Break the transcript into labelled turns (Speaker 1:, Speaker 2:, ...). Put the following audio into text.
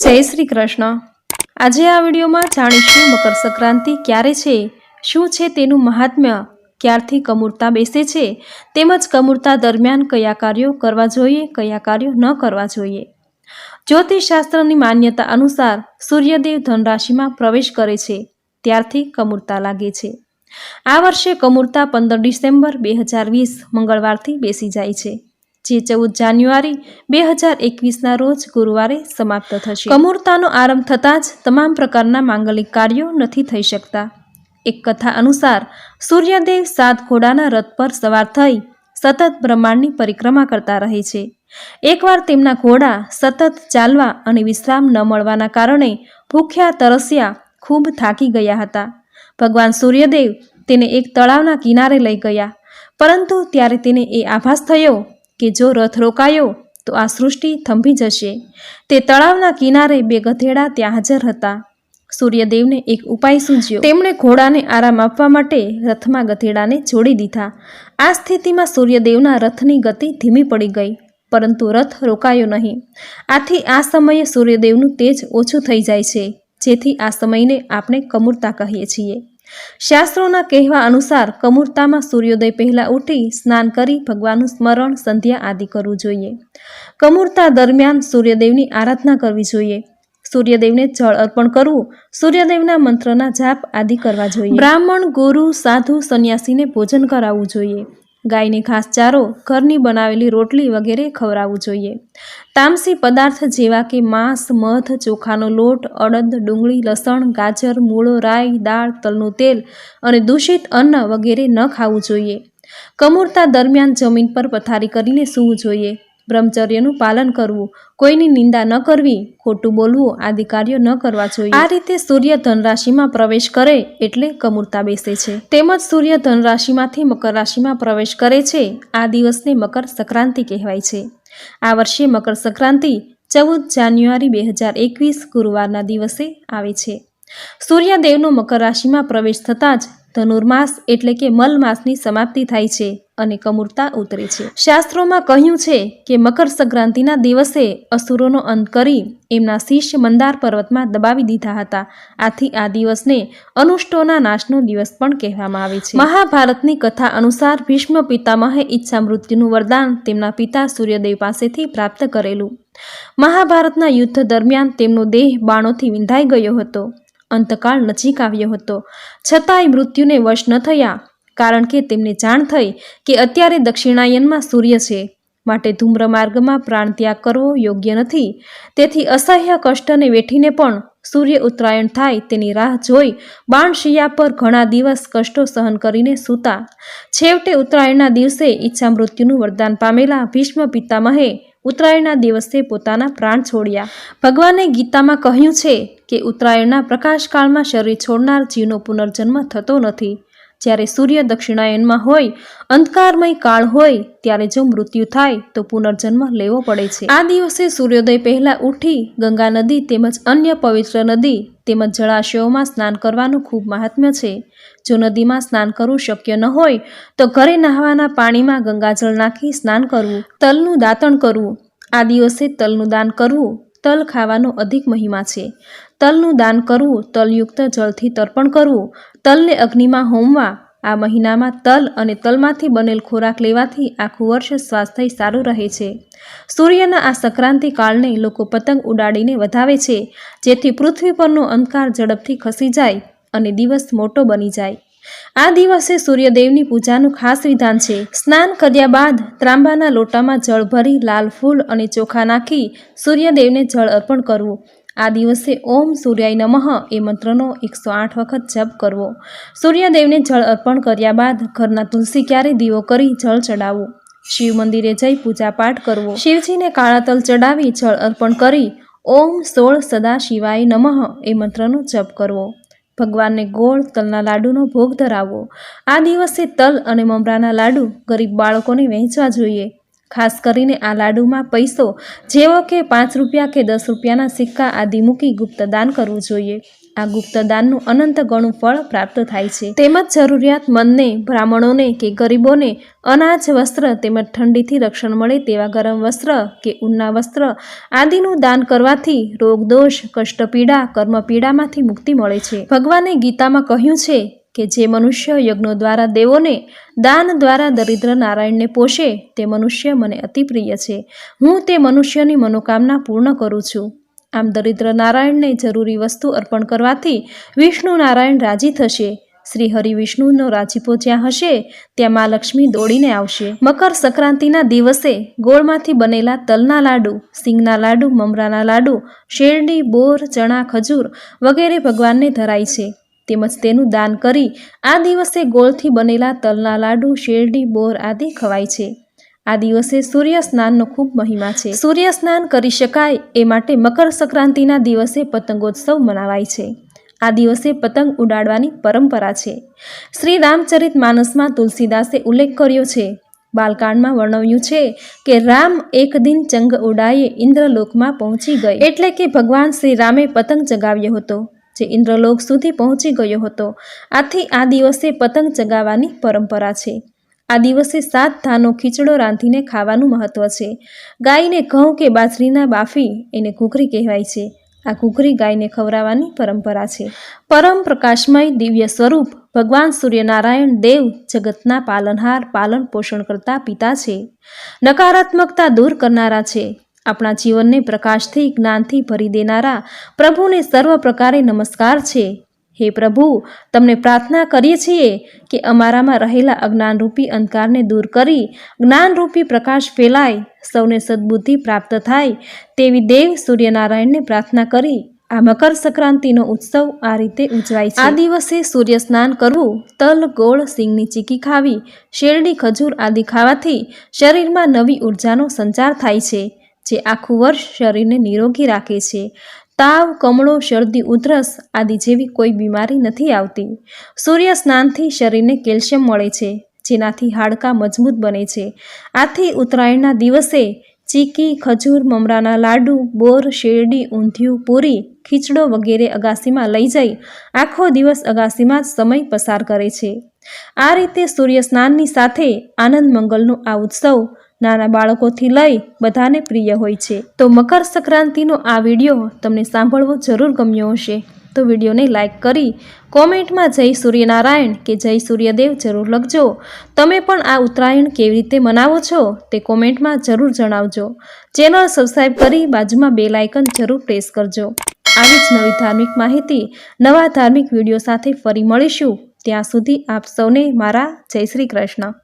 Speaker 1: જય શ્રી કૃષ્ણ. આજે આ વિડીયોમાં જાણીશું મકર સંક્રાંતિ ક્યારે છે, શું છે તેનું મહાત્મ્ય, ક્યારથી કમૂરતા બેસે છે, તેમજ કમૂરતા દરમિયાન કયા કાર્યો કરવા જોઈએ, કયા કાર્યો ન કરવા જોઈએ. જ્યોતિષશાસ્ત્રની માન્યતા અનુસાર સૂર્યદેવ ધનરાશિમાં પ્રવેશ કરે છે, ત્યારથી કમૂરતા લાગે છે. આ વર્ષે કમૂરતા પંદર ડિસેમ્બર બે હજાર વીસ મંગળવારથી બેસી જાય છે. જે ચૌદ જાન્યુઆરી બે હજાર એકવીસના રોજ ગુરુવારે સમાપ્ત થશે. કમૂરતાનો આરંભ થતાં જ તમામ પ્રકારના માંગલિક કાર્યો નથી થઈ શકતા. એક કથા અનુસાર, સૂર્યદેવ સાત ઘોડાના રથ પર સવાર થઈ સતત બ્રહ્માંડની પરિક્રમા કરતા રહે છે. એકવાર તેમના ઘોડા સતત ચાલવા અને વિશ્રામ ન મળવાના કારણે ભૂખ્યા, તરસ્યા, ખૂબ થાકી ગયા હતા. ભગવાન સૂર્યદેવ તેને એક તળાવના કિનારે લઈ ગયા. પરંતુ ત્યારે તેને એ આભાસ થયો કે જો રથ રોકાયો, તો આ સૃષ્ટિ થંભી જશે. તે તળાવના કિનારે બે ગધેડા ત્યાં હાજર હતા. સૂર્યદેવને એક ઉપાય સૂઝ્યો તેમણે ઘોડાને આરામ આપવા માટે રથમાં ગધેડાને જોડી દીધા. આ સ્થિતિમાં સૂર્યદેવના રથની ગતિ ધીમી પડી ગઈ, પરંતુ રથ રોકાયો નહીં. આથી આ સમયે સૂર્યદેવનું તેજ ઓછું થઈ જાય છે, જેથી આ સમયને આપણે કમૂરતા કહીએ છીએ. શાસ્ત્રોના કહેવા અનુસાર કમૂરતામાં સૂર્યોદય પહેલાં ઉઠી સ્નાન કરી ભગવાનનું સ્મરણ સંધ્યા આદિ કરવું જોઈએ. કમૂરતા દરમિયાન સૂર્યદેવની આરાધના કરવી જોઈએ. સૂર્યદેવને જળ અર્પણ કરવું, સૂર્યદેવના મંત્રના જાપ આદિ કરવા જોઈએ. બ્રાહ્મણ, ગુરુ, સાધુ, સંન્યાસીને ભોજન કરાવવું જોઈએ. ગાયને ઘાસચારો ઘરની બનાવેલી રોટલી વગેરે ખવડાવવું જોઈએ. તામસી પદાર્થ જેવા કે માંસ, મધ, ચોખાનો લોટ, અડદ, ડુંગળી, લસણ, ગાજર, મૂળો, રાઈ, દાળ, તલનું તેલ અને દૂષિત અન્ન વગેરે ન ખાવું જોઈએ. કમૂરતા દરમિયાન જમીન પર પથારી કરીને સૂવું જોઈએ. બ્રહ્મચર્યનું પાલન કરવું. કોઈની નિંદા ન કરવી, ખોટું બોલવું, આદિ કાર્યો ન કરવા જોઈએ. આ રીતે સૂર્ય ધનરાશિમાં પ્રવેશ કરે એટલે કમૂરતા બેસે છે. તેમજ સૂર્ય ધનરાશિમાંથી મકર રાશિમાં પ્રવેશ કરે છે. આ દિવસને મકર સંક્રાંતિ કહેવાય છે. આ વર્ષે મકર સંક્રાંતિ ચૌદ જાન્યુઆરી બે હજાર એકવીસ ગુરુવારના દિવસે આવે છે. સૂર્યદેવનો મકર રાશિમાં પ્રવેશ થતાં જ ધનુર્માસ એટલે કે મલમાસની સમાપ્તિ થાય છે અને કમૂરતા ઉતરે છે. શાસ્ત્રોમાં કહ્યું છે કે મકર સંક્રાંતિના દિવસે અસુરોનો અંત કરી એમના શિષ્ય મંદાર પર્વતમાં દબાવી દીધા હતા. આથી આ દિવસને અનુષ્ટોના નાશનો દિવસ પણ કહેવામાં આવે છે. મહાભારતની કથા અનુસાર ભીષ્મ પિતામહે ઈચ્છા મૃત્યુનું વરદાન તેમના પિતા સૂર્યદેવ પાસેથી પ્રાપ્ત કરેલું. મહાભારતના યુદ્ધ દરમિયાન તેમનો દેહ બાણોથી વિંધાઈ ગયો હતો. અંતકાળ નજીક આવ્યો હતો. છતાંય મૃત્યુને વશ ન થયા, કારણ કે તેમને જાણ થઈ કે અત્યારે દક્ષિણાયનમાં સૂર્ય છે. માટે ધૂમ્રમાર્ગમાં પ્રાણ ત્યાગ કરવો યોગ્ય નથી. તેથી અસહ્ય કષ્ટને વેઠીને પણ સૂર્ય ઉત્તરાયણ થાય તેની રાહ જોઈ બાણશિયા પર ઘણા દિવસ કષ્ટો સહન કરીને સૂતા. છેવટે ઉત્તરાયણના દિવસે ઈચ્છા મૃત્યુનું વરદાન પામેલા ભીષ્મ પિતામહે ઉત્તરાયણના દિવસે પોતાના પ્રાણ છોડ્યા. ભગવાને ગીતામાં કહ્યું છે કે ઉત્તરાયણના પ્રકાશકાળમાં શરીર છોડનાર જીવનો પુનર્જન્મ થતો નથી. જ્યારે સૂર્ય દક્ષિણાયનમાં હોય, અંધકારમય કાળ હોય, ત્યારે જો મૃત્યુ થાય, તો પુનર્જન્મ લેવો પડે છે. આ દિવસે સૂર્યોદય પહેલાં ઉઠી ગંગા નદી તેમજ અન્ય પવિત્ર નદી તેમજ જળાશયોમાં સ્નાન કરવાનું ખૂબ મહાત્મ્ય છે. જો નદીમાં સ્નાન કરવું શક્ય ન હોય, તો ઘરે નહાવાના પાણીમાં ગંગાજળ નાખી સ્નાન કરવું, તલનું દાંતણ કરવું. આ દિવસે તલનું દાન કરવું તલ ખાવાનો અધિક મહિમા છે. તલનું દાન કરવું, તલયુક્ત જળથી તર્પણ કરવું, તલને અગ્નિમાં હોમવા, આ મહિનામાં તલ અને તલમાંથી બનેલ ખોરાક લેવાથી આખું વર્ષ સ્વાસ્થ્ય સારું રહે છે. સૂર્યના આ સંક્રાંતિ કાળને લોકો પતંગ ઉડાડીને વધાવે છે, જેથી પૃથ્વી પરનો અંધકાર ઝડપથી ખસી જાય અને દિવસ મોટો બની જાય. આ દિવસે સૂર્યદેવની પૂજાનું ખાસ વિધાન છે. સ્નાન કર્યા બાદ ત્રાંબાના લોટામાં જળ ભરી લાલ ફૂલ અને ચોખા નાખી સૂર્યદેવને જળ અર્પણ કરવું. આ દિવસે ઓમ સૂર્યાય નમઃ એ મંત્રનો એકસો આઠ વખત જપ કરવો. સૂર્યદેવને જળ અર્પણ કર્યા બાદ ઘરના તુલસી ક્યારે દીવો કરી જળ ચડાવવું. શિવ મંદિરે જઈ પૂજા પાઠ કરવો. શિવજીને કાળા તલ ચડાવી જળ અર્પણ કરી ઓમ સોળ સદા શિવાય નમઃ એ મંત્રનો જપ કરવો. ભગવાનને ગોળ, તલના લાડુનો ભોગ ધરાવવો આ દિવસે તલ અને મમરાના લાડુ ગરીબ બાળકોને વહેંચવા જોઈએ. ખાસ કરીને આ લાડુમાં પૈસો, જેવો કે પાંચ રૂપિયા કે દસ રૂપિયાના સિક્કા આદિ મૂકી ગુપ્તદાન કરવું જોઈએ. આ ગુપ્તદાનનું અનંત ગણું ફળ પ્રાપ્ત થાય છે. તેમજ જરૂરિયાતમંદને બ્રાહ્મણોને કે ગરીબોને અનાજ, વસ્ત્ર તેમજ ઠંડીથી રક્ષણ મળે તેવા ગરમ વસ્ત્ર કે ઊનના વસ્ત્ર આદિનું દાન કરવાથી રોગદોષ, કષ્ટપીડા, કર્મપીડામાંથી મુક્તિ મળે છે. ભગવાને ગીતામાં કહ્યું છે કે જે મનુષ્ય યજ્ઞો દ્વારા દેવોને, દાન દ્વારા દરિદ્ર નારાયણને પોષે, તે મનુષ્ય મને અતિ પ્રિય છે. હું તે મનુષ્યની મનોકામના પૂર્ણ કરું છું. આમ દરિદ્ર નારાયણને જરૂરી વસ્તુ અર્પણ કરવાથી વિષ્ણુ નારાયણ રાજી થશે. શ્રી હરિ વિષ્ણુનો રાજીપો જ્યાં હશે, ત્યાં મા લક્ષ્મી દોડીને આવશે. મકર સંક્રાંતિના દિવસે ગોળમાંથી બનેલા તલના લાડુ, સિંગના લાડુ, મમરાના લાડુ, શેરડી, બોર, ચણા, ખજૂર વગેરે ભગવાનને ધરાય છે. તેમજ તેનું દાન કરી આ દિવસે ગોળથી બનેલા તલના લાડુ, શેરડી, બોર આદિ ખવાય છે. આ દિવસે સૂર્ય સ્નાનનો ખૂબ મહિમા છે. સૂર્ય સ્નાન કરી શકાય એ માટે મકર સંક્રાંતિના દિવસે પતંગોત્સવ મનાવાય છે. આ દિવસે પતંગ ઉડાડવાની પરંપરા છે. શ્રી રામચરિત માનસમાં તુલસીદાસે ઉલ્લેખ કર્યો છે. બાલકાંડમાં વર્ણવ્યું છે કે રામ એક દિન ચંગ ઉડાયે ઇન્દ્રલોકમાં પહોંચી ગઈ. એટલે કે ભગવાન શ્રી રામે પતંગ ચગાવ્યો હતો. જે ઇન્દ્રલોક સુધી પહોંચી ગયો હતો. આથી આ દિવસે પતંગ ચગાવવાની પરંપરા છે. આ દિવસે સાત ધાનો ખીચડો રાંધીને ખાવાનું મહત્વ છે. ગાયને ઘઉં કે બાજરીના બાફી એને ઘૂઘરી કહેવાય છે. આ ઘૂઘરી ગાયને ખવડાવવાની પરંપરા છે. પરમ પ્રકાશમય દિવ્ય સ્વરૂપ ભગવાન સૂર્યનારાયણ દેવ જગતના પાલનહાર પાલન પોષણ કરતા પિતા છે. નકારાત્મકતા દૂર કરનારા છે. આપણા જીવનને પ્રકાશથી, જ્ઞાનથી ભરી દેનારા પ્રભુને સર્વ પ્રકારે નમસ્કાર છે. હે પ્રભુ, તમને પ્રાર્થના કરીએ છીએ કે અમારામાં રહેલા અજ્ઞાનરૂપી અંધકારને દૂર કરી જ્ઞાનરૂપી પ્રકાશ ફેલાય, સૌને સદબુદ્ધિ પ્રાપ્ત થાય તેવી દેવ સૂર્યનારાયણને પ્રાર્થના કરી આ મકર સંક્રાંતિનો ઉત્સવ આ રીતે ઉજવાય છે. આ દિવસે સૂર્ય સ્નાન કરવું, તલ, ગોળ, સિંગની ચીકી ખાવી, શેરડી, ખજૂર આદિ ખાવાથી શરીરમાં નવી ઉર્જાનો સંચાર થાય છે. જે આખું વર્ષ શરીરને નિરોગી રાખે છે. તાવ, કમળો, શરદી, ઉધરસ આદિ જેવી કોઈ બીમારી નથી આવતી. સૂર્ય સ્નાનથી શરીરને કેલ્શિયમ મળે છે, જેનાથી હાડકાં મજબૂત બને છે. આથી ઉત્તરાયણના દિવસે ચીકી, ખજૂર, મમરાના લાડુ, બોર, શેરડી, ઊંધિયું, પૂરી, ખીચડો વગેરે અગાસીમાં લઈ જઈ આખો દિવસ અગાસીમાં જ સમય પસાર કરે છે. આ રીતે સૂર્ય સ્નાનની સાથે આનંદ મંગલનો આ ઉત્સવ નાના બાળકોથી લઈ બધાને પ્રિય હોય છે. તો મકર સંક્રાંતિનો આ વીડિયો તમને સાંભળવો જરૂર ગમ્યો હશે. તો વિડીયોને લાઇક કરી કોમેન્ટમાં જય સૂર્યનારાયણ કે જય સૂર્યદેવ જરૂર લખજો. તમે પણ આ ઉત્તરાયણ કેવી રીતે મનાવો છો તે કોમેન્ટમાં જરૂર જણાવજો. ચેનલ સબસ્ક્રાઈબ કરી બાજુમાં બે લાઇકન જરૂર પ્રેસ કરજો. આવી જ નવી ધાર્મિક માહિતી, નવા ધાર્મિક વીડિયો સાથે ફરી મળીશું. ત્યાં સુધી આપ સૌને મારા જય શ્રી કૃષ્ણ.